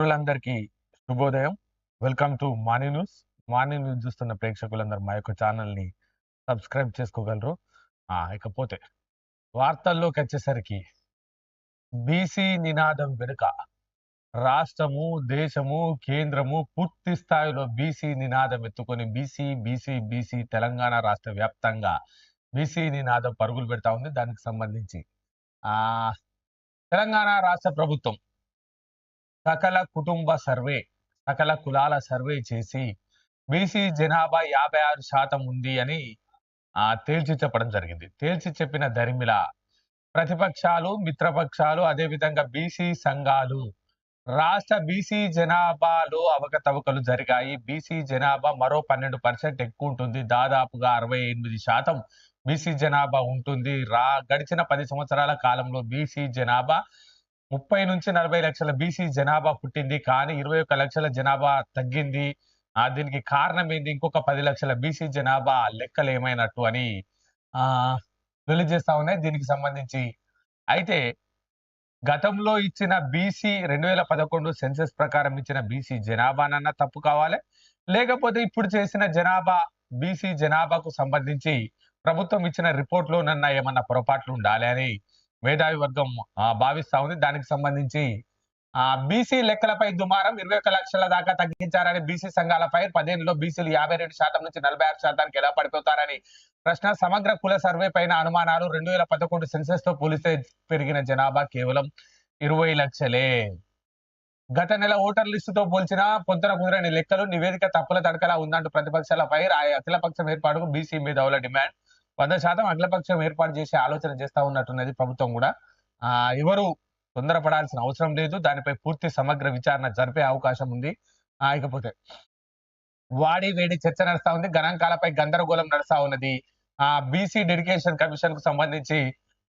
మిత్రులందరికీ శుభోదయం. Welcome to morning news morning news చూస్తున్న ప్రేక్షకులందరూ మా యొక్క ఛానల్ని సబ్స్క్రైబ్ చేసుకోగలరు. ఇకపోతే వార్తల్లోకి వచ్చేసరికి బీసీ నినాదం వెనుక రాష్ట్రము దేశము కేంద్రము పూర్తి స్థాయిలో బీసీ నినాదం ఎత్తుకొని బీసీ బీసీ బీసీ తెలంగాణ రాష్ట్ర వ్యాప్తంగా బీసీ నినాదం పరుగులు పెడతా ఉంది. దానికి సంబంధించి ఆ తెలంగాణ రాష్ట్ర ప్రభుత్వం సకల కుటుంబ సర్వే సకల కులాల సర్వే చేసి బీసీ జనాభా యాభై ఆరు శాతం ఉంది అని తేల్చి చెప్పడం జరిగింది. తేల్చి చెప్పిన దరిమిల ప్రతిపక్షాలు మిత్రపక్షాలు అదేవిధంగా బీసీ సంఘాలు రాష్ట్ర బీసీ జనాభాలో అవకతవకలు జరిగాయి. బీసీ జనాభా మరో పన్నెండు పర్సెంట్ ఎక్కువ ఉంటుంది. దాదాపుగా అరవై ఎనిమిది శాతం బీసీ జనాభా ఉంటుంది. రా గడిచిన పది సంవత్సరాల కాలంలో బీసీ జనాభా ముప్పై నుంచి నలభై లక్షల బీసీ జనాభా పుట్టింది. కానీ ఇరవై ఒక్క లక్షల జనాభా తగ్గింది. ఆ దీనికి కారణం ఏంది? ఇంకొక పది లక్షల బీసీ జనాభా లెక్కలు ఏమైనట్టు అని ఆ తెలియజేస్తా ఉన్నాయి దీనికి సంబంధించి. అయితే గతంలో ఇచ్చిన బీసీ రెండు వేల పదకొండు సెన్సెస్ ప్రకారం ఇచ్చిన బీసీ జనాభానన్నా తప్పు కావాలి? లేకపోతే ఇప్పుడు చేసిన జనాభా బీసీ జనాభాకు సంబంధించి ప్రభుత్వం ఇచ్చిన రిపోర్ట్లోనన్నా ఏమన్నా పొరపాట్లు ఉండాలి అని మేధావి వర్గం భావిస్తా ఉంది దానికి సంబంధించి ఆ బీసీ లెక్కలపై దుమారం. ఇరవై ఒక్క లక్షల దాకా తగ్గించారని బీసీ సంఘాల ఫైర్. పదిహేనులో బీసీలు యాభై రెండు శాతం నుంచి నలభై ఆరు శాతానికి ఎలా పడిపోతారని ప్రశ్న. సమగ్ర కుల సర్వే పైన అనుమానాలు. రెండు వేల పదకొండు సెన్సెస్తో పోలిస్తే పెరిగిన జనాభా కేవలం ఇరవై లక్షలే. గత నెల ఓటర్ లిస్టుతో పోల్చిన పొంతన కుదిరని లెక్కలు. నివేదిక తప్పుల తడకలా ఉందంటూ ఫైర్. ఆ అఖిలపక్షం ఏర్పాటుకు బీసీ మేధావుల డిమాండ్. వంద శాతం అఖిలపక్షం ఏర్పాటు చేసే ఆలోచన చేస్తా ఉన్నట్టున్నది ప్రభుత్వం కూడా. ఆ ఎవరు తొందరపడాల్సిన అవసరం లేదు. దానిపై పూర్తి సమగ్ర విచారణ జరిపే అవకాశం ఉంది. ఆ ఇకపోతే వాడి వేడి చర్చ నడుస్తా ఉంది. గణాంకాలపై గందరగోళం నడుస్తా ఉన్నది. ఆ బీసీ డెడికేషన్ కమిషన్కు సంబంధించి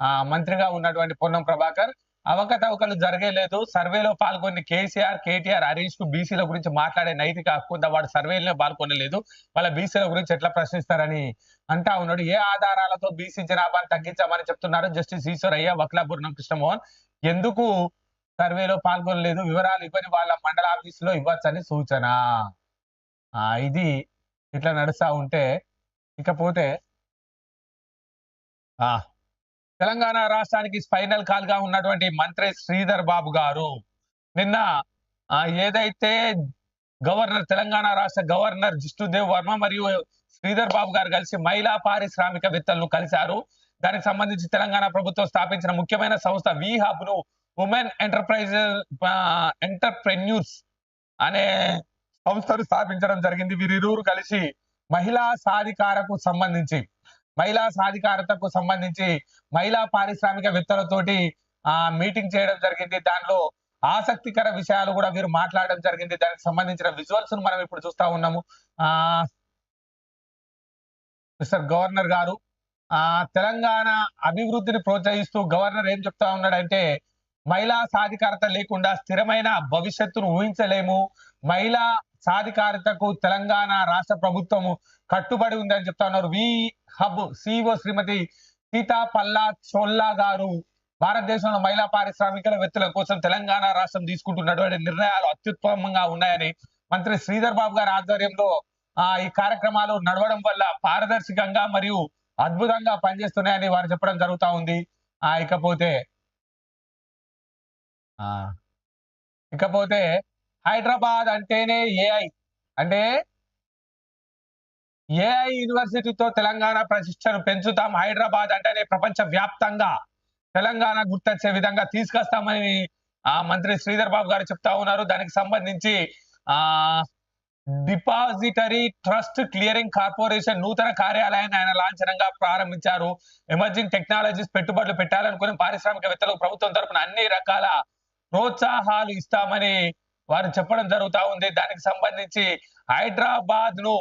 ఆ మంత్రిగా ఉన్నటువంటి పొన్నం ప్రభాకర్ అవకతవకలు జరగలేదు సర్వేలో పాల్గొని కేసీఆర్ కేటీఆర్ హరీష్కు బీసీల గురించి మాట్లాడే నైతిక హక్కు ఉందా? వాడు సర్వేలో పాల్గొనలేదు. వాళ్ళ బీసీల గురించి ఎట్లా ప్రశ్నిస్తారని అంటా ఉన్నాడు. ఏ ఆధారాలతో బీసీ జనాభాను తగ్గించామని చెప్తున్నారు జస్టిస్ ఈశ్వరయ్య వక్లాపూర్ణం కృష్ణమోహన్ ఎందుకు సర్వేలో పాల్గొనలేదు? వివరాలు ఇవ్వని వాళ్ళ మండల ఆఫీసులో ఇవ్వచ్చని సూచన. ఆ ఇది ఇట్లా నడుస్తా ఉంటే ఇకపోతే ఆ తెలంగాణ రాష్ట్రానికి స్పైనల్ కాల్గా ఉన్నటువంటి మంత్రి శ్రీధర్ బాబు గారు నిన్న ఏదైతే గవర్నర్ తెలంగాణ రాష్ట్ర గవర్నర్ జిష్ణుదేవ్ వర్మ మరియు శ్రీధర్ బాబు గారు కలిసి మహిళా పారిశ్రామికవేత్తలను కలిశారు. దానికి సంబంధించి తెలంగాణ ప్రభుత్వం స్థాపించిన ముఖ్యమైన సంస్థ వి హబ్ను ఉమెన్ ఎంటర్ప్రైజ్ ఎంటర్ప్రెన్యూర్స్ అనే సంస్థను స్థాపించడం జరిగింది. వీరిరువురు కలిసి మహిళా సాధికారకు సంబంధించి మహిళా సాధికారతకు సంబంధించి మహిళా పారిశ్రామికవేత్తలతోటి ఆ మీటింగ్ చేయడం జరిగింది. దానిలో ఆసక్తికర విషయాలు కూడా వీరు మాట్లాడడం జరిగింది. దానికి సంబంధించిన విజువల్స్ను మనం ఇప్పుడు చూస్తా ఉన్నాము. ఆ మిస్టర్ గవర్నర్ గారు ఆ తెలంగాణ అభివృద్ధిని ప్రోత్సహిస్తూ గవర్నర్ ఏం చెప్తా ఉన్నాడంటే మహిళా సాధికారత లేకుండా స్థిరమైన భవిష్యత్తును ఊహించలేము. మహిళా సాధికారితకు తెలంగాణ రాష్ట్ర ప్రభుత్వము కట్టుబడి ఉందని చెప్తా ఉన్నారు. వి హబ్ సిఇఓ శ్రీమతి సీతా పల్లా చోల్లా గారు భారతదేశంలో మహిళా పారిశ్రామికవేత్తల కోసం తెలంగాణ రాష్ట్రం తీసుకుంటున్నటువంటి నిర్ణయాలు అత్యుత్తమంగా ఉన్నాయని మంత్రి శ్రీధర్ బాబు గారి ఆధ్వర్యంలో ఆ ఈ కార్యక్రమాలు నడవడం వల్ల పారదర్శకంగా మరియు అద్భుతంగా పనిచేస్తున్నాయని వారు చెప్పడం జరుగుతా ఉంది. ఆ ఇకపోతే ఇకపోతే హైదరాబాద్ అంటేనే ఏఐ అంటే ఏఐ యూనివర్సిటీతో తెలంగాణ ప్రతిష్టను పెంచుతాం. హైదరాబాద్ అంటేనే ప్రపంచ వ్యాప్తంగా తెలంగాణ గుర్తొచ్చే విధంగా తీసుకొస్తామని ఆ మంత్రి శ్రీధర్ బాబు గారు చెప్తా ఉన్నారు. దానికి సంబంధించి ఆ డిపాజిటరీ ట్రస్ట్ క్లియరింగ్ కార్పొరేషన్ నూతన కార్యాలయాన్ని ఆయన లాంఛనంగా ప్రారంభించారు. ఎమర్జింగ్ టెక్నాలజీస్ పెట్టుబడులు పెట్టాలనుకుని పారిశ్రామికవేత్తలకు ప్రభుత్వం తరపున అన్ని రకాల ప్రోత్సాహాలు ఇస్తామని వారు చెప్పడం జరుగుతా ఉంది. దానికి సంబంధించి హైదరాబాద్ను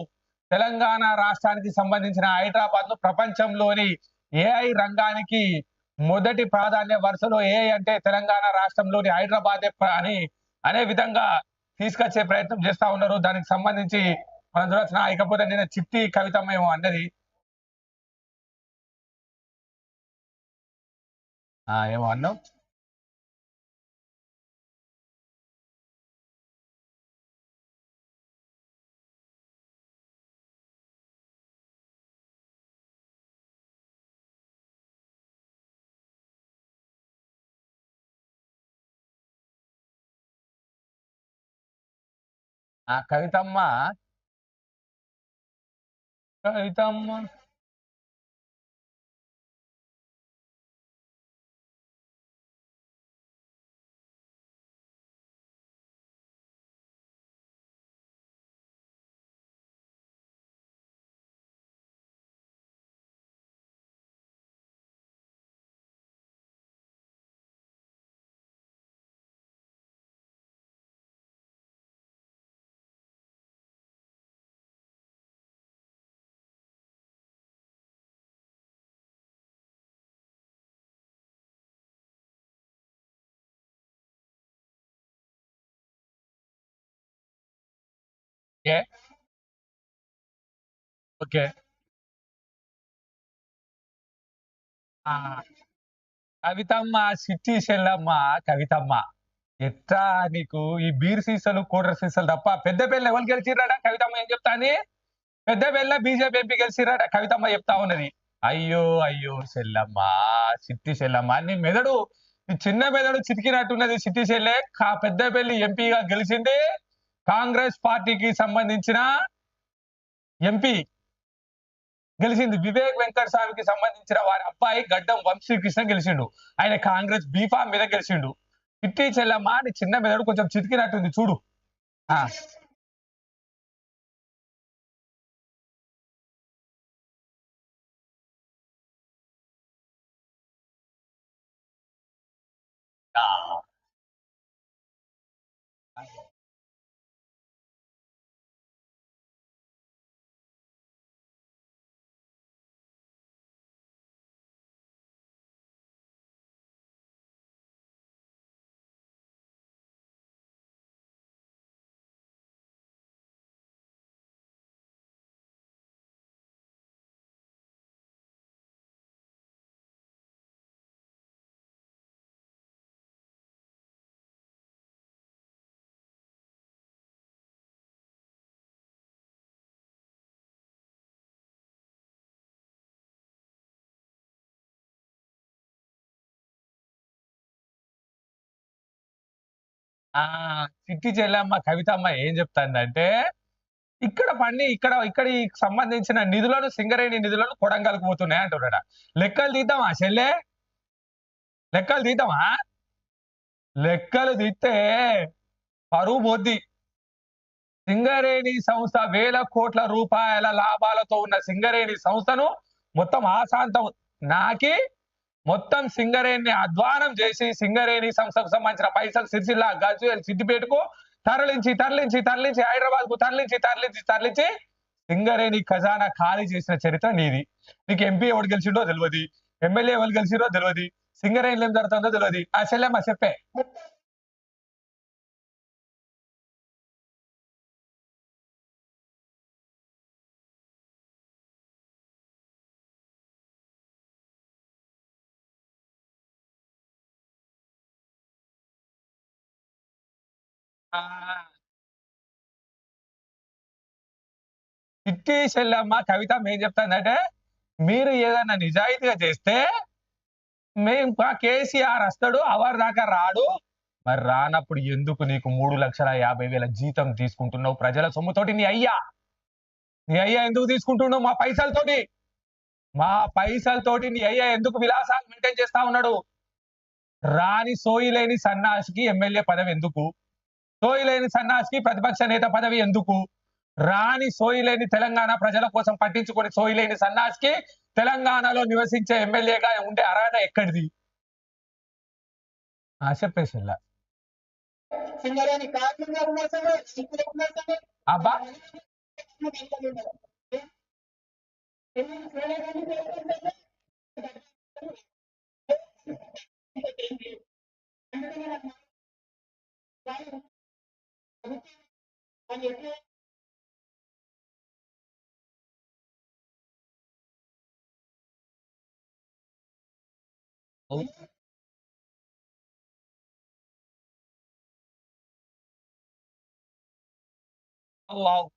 తెలంగాణ రాష్ట్రానికి సంబంధించిన హైదరాబాద్ను ప్రపంచంలోని ఏఐ రంగానికి మొదటి ప్రాధాన్య వరుసలో ఏఐ అంటే తెలంగాణ రాష్ట్రంలోని హైదరాబాదే అని అనే విధంగా తీసుకొచ్చే ప్రయత్నం చేస్తా ఉన్నారు. దానికి సంబంధించి మనం చూడాల్సిన ఇకపోతే నేను చిట్టి కవితమేమో అన్నది. ఏమో అన్నాం ఆ కవితమ్మ కవితమ్మ ఓకే. ఓకే. కవితమ్మ సిట్టి చెల్లమ్మ కవితమ్మ. ఎట్లా నీకు ఈ బీర్ సీసాలు కూడర్ సీసాలు తప్ప పెద్ద పెళ్ళి ఎవరు గెలిచిరాడా కవితమ్మ ఏం చెప్తాని పెద్ద పెళ్ళ బీజేపీ ఎంపీ గెలిచిరాడా కవితమ్మ చెప్తా ఉన్నది. అయ్యో అయ్యో చెల్లమ్మ సిట్టి చెల్లమ్మ నీ మెదడు ఈ చిన్న మెదడు చితికినట్టున్నది సిట్టి చెల్లె. కా పెద్ద పెళ్ళి ఎంపీగా గెలిచింది కాంగ్రెస్ పార్టీకి సంబంధించిన ఎంపీ గెలిచింది. వివేక్ వెంకట స్వామికి సంబంధించిన వారి అబ్బాయి గడ్డం వంశీకృష్ణ గెలిచిండు. ఆయన కాంగ్రెస్ బీఫామ్ మీద గెలిచిండు. ఇట్టి చెల్లమ్మ అని చిన్న మెదడు కొంచెం చితికినట్టుంది. చూడు. ఆ చిట్టి చెల్లమ్మ కవితమ్మ ఏం చెప్తాందంటే ఇక్కడ పండి ఇక్కడ ఇక్కడ సంబంధించిన నిధులను సింగరేణి నిధులను కొడంగల్కి పోతున్నాయి అంటున్నాడు. లెక్కలు తీద్దామా చెల్లె? లెక్కలు తీద్దామా? లెక్కలు తీస్తే పరువు పోద్ది. సింగరేణి సంస్థ వేల కోట్ల రూపాయల లాభాలతో ఉన్న సింగరేణి సంస్థను మొత్తం ఆశాంతం. నాకి మొత్తం సింగరేణిని అధ్వానం చేసి సింగరేణి సంస్థకు సంబంధించిన పైసలు సిరిసిల్ల గజ్వేల్ సిద్దిపేటకు తరలించి తరలించి తరలించి హైదరాబాద్కు తరలించి తరలించి తరలించి సింగరేణి ఖజానా ఖాళీ చేసిన చరిత్ర నీది. నీకు ఎంపీ ఎవరు గెలిచిండో తెలియదు ఎమ్మెల్యే ఎవరు గెలిచిండో తెలియదు సింగరేణిలో ఏం జరుగుతుందో తెలియదు ఆ చెల్లెమ్మ చెప్పే. చిట్టి చెల్లమ్మ కవిత ఏం చెప్తానంటే మీరు ఏదైనా నిజాయితీగా చేస్తే మేము కేసీఆర్ వస్తాడు అవర్ దాకా రాడు. మరి రానప్పుడు ఎందుకు నీకు మూడు లక్షల యాభై వేల జీతం తీసుకుంటున్నావు? ప్రజల సొమ్ముతోటి నీ అయ్యా. నీ అయ్యా ఎందుకు తీసుకుంటున్నావు? మా పైసలతోటి. మా పైసలతోటి నీ అయ్యా ఎందుకు విలాసాలు మెయింటైన్ చేస్తా ఉన్నాడు? రాని సోయి లేని సన్నాసికి ఎమ్మెల్యే పదవి ఎందుకు? సోయిలేని సన్నాసికి ప్రతిపక్ష నేత పదవి ఎందుకు? రాని సోయిలేని తెలంగాణ ప్రజల కోసం పట్టించుకొని సోయిలేని సన్నాసికి తెలంగాణలో నివసించే ఎమ్మెల్యేగా ఉండే అర్హత ఎక్కడిది? ఆ చెప్పేసి సింగరేణి కార్మికులు ఉన్నారు సార్ రైతులు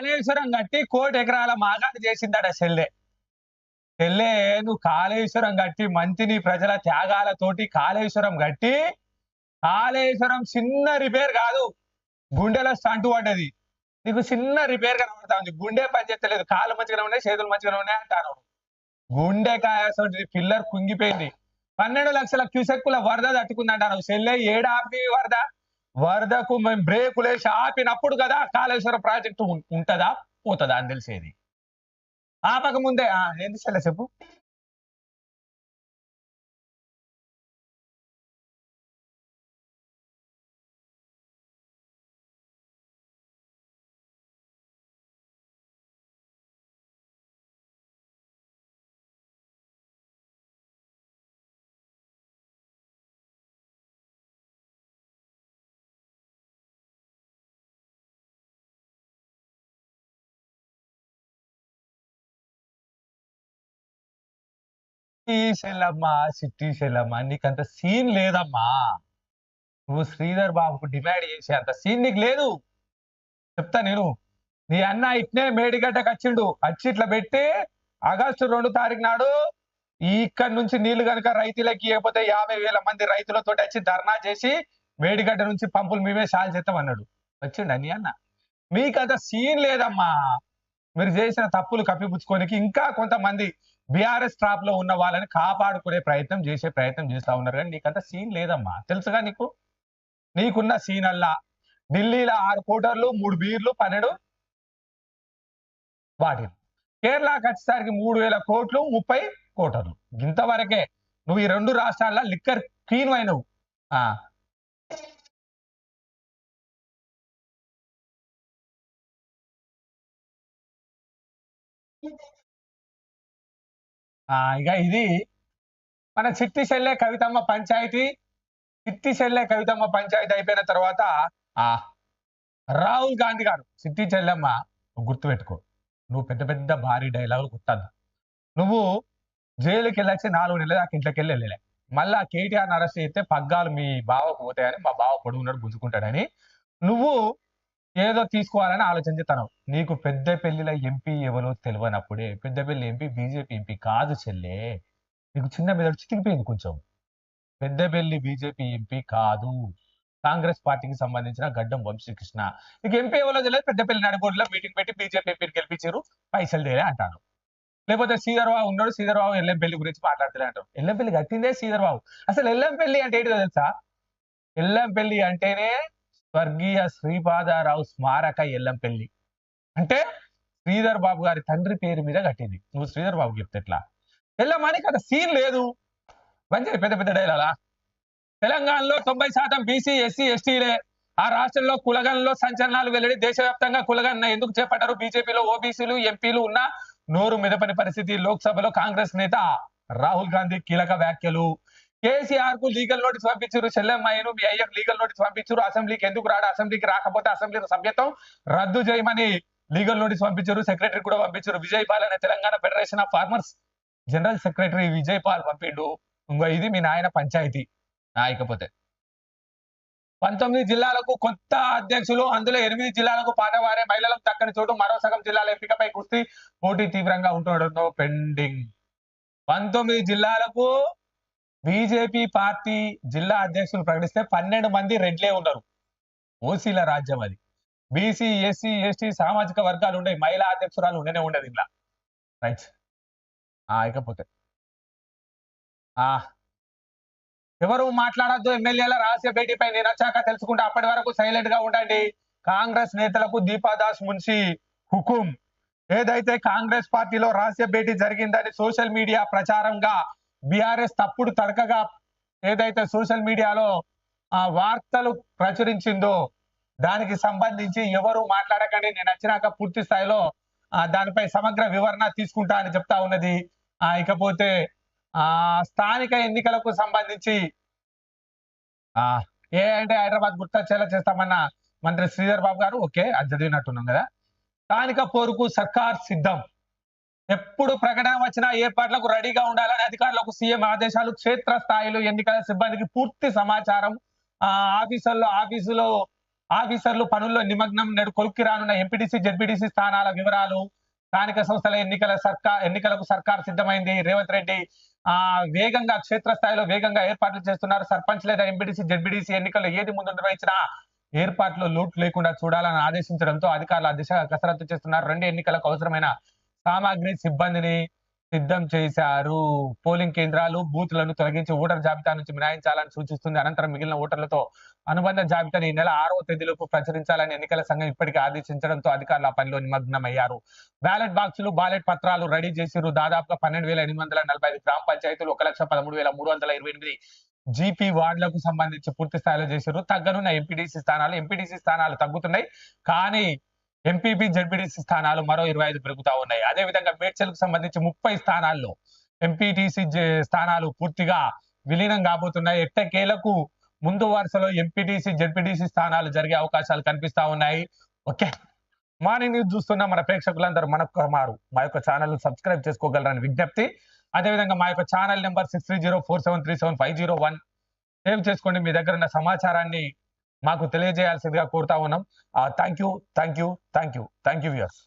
కాళేశ్వరం కట్టి కోటి ఎకరాల మాగాది చేసిందట సెల్లే. సెల్లే నువ్వు కాళేశ్వరం కట్టి మంచిని ప్రజల త్యాగాలతోటి కాళేశ్వరం కట్టి కాళేశ్వరం చిన్న రిపేర్ కాదు గుండెలో స్టంటు పడ్డది. నీకు చిన్న రిపేర్ కనబడతా ఉంది. గుండె పనిచేస్తలేదు కాళ్ళు మంచిగా ఉన్నాయి చేతులు మంచిగా ఉన్నాయి అంటారు. గుండెకాయ అసలు పిల్లర్ కుంగిపోయింది. పన్నెండు లక్షల క్యూసెక్కుల వరద తట్టుకుందంటారు. సెల్లే ఏడాపి వరద? వరదకు మేము బ్రేకులేసి ఆపినప్పుడు కదా కాళేశ్వరం ప్రాజెక్టు ఉంటుందా ఉంటదా? పోతుందా? అని తెలిసేది. ఆపక ముందే ఆ, ఏంది చెల్లె చెప్పు. ఈ చెల్లమ్మ నీకంత సీన్ లేదమ్మా. నువ్వు శ్రీధర్ బాబుకు డిమాండ్ చేసే అంత సీన్ నీకు లేదు. చెప్తా నేను. నీ అన్న ఇట్నే మేడిగడ్డకు వచ్చిండు. వచ్చి ఇట్లా పెట్టి ఆగస్టు రెండు తారీఖు నాడు ఇక్కడ నుంచి నీళ్ళు కనుక రైతులకి ఇవ్వకపోతే యాభై వేల మంది రైతులతో వచ్చి ధర్నా చేసి మేడిగడ్డ నుంచి పంపులు మేమే సాల్ చేస్తామన్నాడు వచ్చిండు నీ అన్న? మీకంత సీన్ లేదమ్మా. మీరు చేసిన తప్పులు కప్పిపుచ్చుకోనికి ఇంకా కొంతమంది బీఆర్ఎస్ ట్రాప్లో ఉన్న వాళ్ళని కాపాడుకునే ప్రయత్నం చేసే ప్రయత్నం చేస్తా ఉన్నారు. కానీ నీకంత సీన్ లేదమ్మా. తెలుసుగా నీకు? నీకున్న సీన్ అల్లా. ఢిల్లీలో ఆరు కోటర్లు మూడు బీర్లు పన్నెండు వాటిలు. కేరళకి వచ్చేసరికి మూడు వేల కోట్లు ముప్పై కోటర్లు. ఇంతవరకే నువ్వు ఈ రెండు రాష్ట్రాల్లో లిక్కర్ క్లీన్ అయినవు. Thank ఆ, ఇక ఇది మన చిట్టి చెల్లె కవితమ్మ పంచాయతీ. చిట్టి చెల్లె కవితమ్మ పంచాయతీ అయిపోయిన తర్వాత ఆ రాహుల్ గాంధీ గారు చిట్టి చెల్లెమ్మ గుర్తు గుర్తుపెట్టుకో. నువ్వు పెద్ద పెద్ద భారీ డైలాగులు గుర్తద్దు నువ్వు జైలుకి వెళ్ళొచ్చి నాలుగు నెలల దాకా ఇంట్లోకి వెళ్ళి వెళ్ళలే. మళ్ళా కేటీఆర్ అరెస్ట్ చేస్తే పగ్గాలు మీ బావకు పోతాయని మా బావ పొడుగున్నాడు గుంజుకుంటాడని. నువ్వు ఏదో తీసుకోవాలని ఆలోచన చేస్తాను నీకు పెద్ద పెళ్ళిలో ఎంపీ ఎవరో తెలియనప్పుడే పెద్దపల్లి ఎంపీ బీజేపీ ఎంపీ కాదు చెల్లే. నీకు చిన్న మీద చితికిపోయింది కొంచెం. పెద్దపల్లి బీజేపీ ఎంపీ కాదు. కాంగ్రెస్ పార్టీకి సంబంధించిన గడ్డం వంశీకృష్ణ. నీకు ఎంపీ ఎవరో తెలియదు పెద్దపల్లి నడిపోర్లో మీటింగ్ పెట్టి బీజేపీ ఎంపీని గెలిపించారు పైసలు తేలే అంటాను లేకపోతే సీధర్బాబు ఉన్నాడు సీధర్బాబు ఎల్లంపల్లి గురించి మాట్లాడుతున్నాడు అంటారు. ఎల్లంపల్లి కట్టిందే సీధర్బాబు అసలు ఎల్లంపల్లి అంటే ఏంటో తెలుసా? ఎల్లంపల్లి అంటేనే స్వర్గీయ శ్రీపాదారావు స్మారక ఎల్లంపల్లి. అంటే శ్రీధర్ బాబు గారి తండ్రి పేరు మీద కట్టింది. నువ్వు శ్రీధర్ బాబు చెప్తే ఎట్లా? ఎల్లమ్మని కదా సీన్ లేదు. మంచి పెద్ద పెద్ద డైలాలా తెలంగాణలో తొంభై శాతం బీసీ ఎస్సీ ఎస్టీలే ఆ రాష్ట్రంలో కులగన్లో సంచలనాలు వెల్లడి దేశవ్యాప్తంగా కులగన్న ఎందుకు చేపట్టారు? బీజేపీలో ఓబీసీలు ఎంపీలు ఉన్న నోరు మెదపని పరిస్థితి లోక్సభలో కాంగ్రెస్ నేత రాహుల్ గాంధీ కీలక వ్యాఖ్యలు. కేసీఆర్కు లీగల్ నోటీస్ పంపించారు చెల్లెమ్మయ్యను మీ అయ్యకు లీగల్ నోటీస్ పంపించారు అసెంబ్లీకి ఎందుకు రాడు అసెంబ్లీకి రాకపోతే అసెంబ్లీ సభ్యత్వం రద్దు చేయమని లీగల్ నోటీస్ పంపించారు సెక్రటరీ కూడా పంపించారు విజయ్ పాల్ అనే Telangana federation of farmers general secretary Vijay Paul పంపిండు. ఇంకో ఇది మీ నాయన పంచాయతీ నాయకపోతే. పంతొమ్మిది జిల్లాలకు కొత్త అధ్యక్షులు అందులో ఎనిమిది జిల్లాలకు పాతవారే మహిళలకు దక్కని చోటు మరో సగం జిల్లాల ఎంపికపై కుస్తీ పోటీ తీవ్రంగా ఉంటుండడంతో పెండింగ్. పంతొమ్మిది జిల్లాలకు బీజేపీ పార్టీ జిల్లా అధ్యక్షులు ప్రకటిస్తే పన్నెండు మంది రెడ్లే ఉన్నారు. ఓసీల రాజ్యం అది. బీసీ ఎస్సీ ఎస్టీ సామాజిక వర్గాలు ఉండే మహిళా అధ్యక్షురాలు ఉండనే ఉండదు ఇలా రైట్ ఆ ఇకపోతే. ఎవరు మాట్లాడద్దు ఎమ్మెల్యేల రహస్య భేటీపై నేను వచ్చాక తెలుసుకుంటే. అప్పటి వరకు సైలెంట్గా ఉండండి. కాంగ్రెస్ నేతలకు దీపాదాస్ మున్షి హుకుం. ఏదైతే కాంగ్రెస్ పార్టీలో రహస్య భేటీ జరిగిందని సోషల్ మీడియా ప్రచారంగా బీఆర్ఎస్ తప్పుడు తడకగా ఏదైతే సోషల్ మీడియాలో ఆ వార్తలు ప్రచురించిందో దానికి సంబంధించి ఎవరు మాట్లాడకండి నేను వచ్చినాక పూర్తి స్థాయిలో దానిపై సమగ్ర వివరణ తీసుకుంటా అని చెప్తా ఉన్నది. ఆ ఇకపోతే ఆ స్థానిక ఎన్నికలకు సంబంధించి ఆ ఏ అంటే హైదరాబాద్ గుర్తొచ్చేలా చేస్తామన్న మంత్రి శ్రీధర్ బాబు గారు ఓకే అది చదివినట్టున్నాం కదా. స్థానిక పోరుకు సర్కార్ సిద్ధం. ఎప్పుడు ప్రకటన వచ్చినా ఏర్పాట్లకు రెడీగా ఉండాలని అధికారులకు సీఎం ఆదేశాలు క్షేత్ర స్థాయిలో ఎన్నికల సిబ్బందికి పూర్తి సమాచారం. ఆ ఆఫీసులో ఆఫీసర్లు పనుల్లో నిమగ్నం నేడు కొలుక్కి రానున్న ఎంపీటీసీ జెడ్పీటీసీ స్థానాల వివరాలు స్థానిక సంస్థల ఎన్నికల సర్కార్ ఎన్నికలకు సర్కార్ సిద్ధమైంది. రేవంత్ రెడ్డి ఆ వేగంగా క్షేత్రస్థాయిలో వేగంగా ఏర్పాట్లు చేస్తున్నారు. సర్పంచ్ లేదా ఎంపీటీసీ జెడ్పీటీసీ ఎన్నికల్లో ఏది ముందు నిర్వహించినా ఏర్పాట్లు లోటు లేకుండా చూడాలని ఆదేశించడంతో అధికారులు ఆ దిశగా కసరత్తు చేస్తున్నారు. రెండు ఎన్నికలకు అవసరమైన సామాగ్రి సిబ్బందిని సిద్ధం చేశారు. పోలింగ్ కేంద్రాలు బూత్లను తొలగించి ఓటర్ జాబితా నుంచి మినాయించాలని సూచిస్తుంది. అనంతరం మిగిలిన ఓటర్లతో అనుబంధ జాబితాను ఈ నెల ఆరవ తేదీలోపు ప్రచురించాలని ఎన్నికల సంఘం ఇప్పటికే ఆదేశించడంతో అధికారులు ఆ పనిలో నిమగ్నమయ్యారు. బ్యాలెట్ బాక్సులు బ్యాలెట్ పత్రాలు రెడీ చేసిరు దాదాపుగా పన్నెండు వేల ఎనిమిది వందల నలభై ఐదు గ్రామ పంచాయతీలు ఒక లక్ష పదమూడు వేల మూడు వందల ఇరవై ఎనిమిది జీపీ వార్డులకు సంబంధించి పూర్తి స్థాయిలో చేశారు తగ్గనున్న ఎంపీడీసీ స్థానాలు ఎంపీడీసీ స్థానాలు తగ్గుతున్నాయి. కానీ ఎంపీపీ జడ్పీటీసీ స్థానాలు మరో ఇరవై ఐదు పెరుగుతా ఉన్నాయి. అదే విధంగా మేడ్చల్కు సంబంధించి ముప్పై స్థానాల్లో ఎంపీటీసీ స్థానాలు పూర్తిగా విలీనం కాబోతున్నాయి. ఎట్టకేలకు ముందు వరుసలో ఎంపీటీసీ జడ్పీటీసీ స్థానాలు జరిగే అవకాశాలు కనిపిస్తా ఉన్నాయి. ఓకే. మార్నింగ్ న్యూస్ చూస్తున్న మన ప్రేక్షకులందరూ మనకు మారు మా యొక్క ఛానల్ సబ్స్క్రైబ్ చేసుకోగలరని విజ్ఞప్తి. అదేవిధంగా మా యొక్క channel number six three zero four seven three seven five zero one. Save చేసుకోండి. మీ దగ్గర ఉన్న సమాచారాన్ని మాకు తెలియజేయాల్సిందిగా కోరుతా ఉన్నాం thank you thank you thank you thank you viewers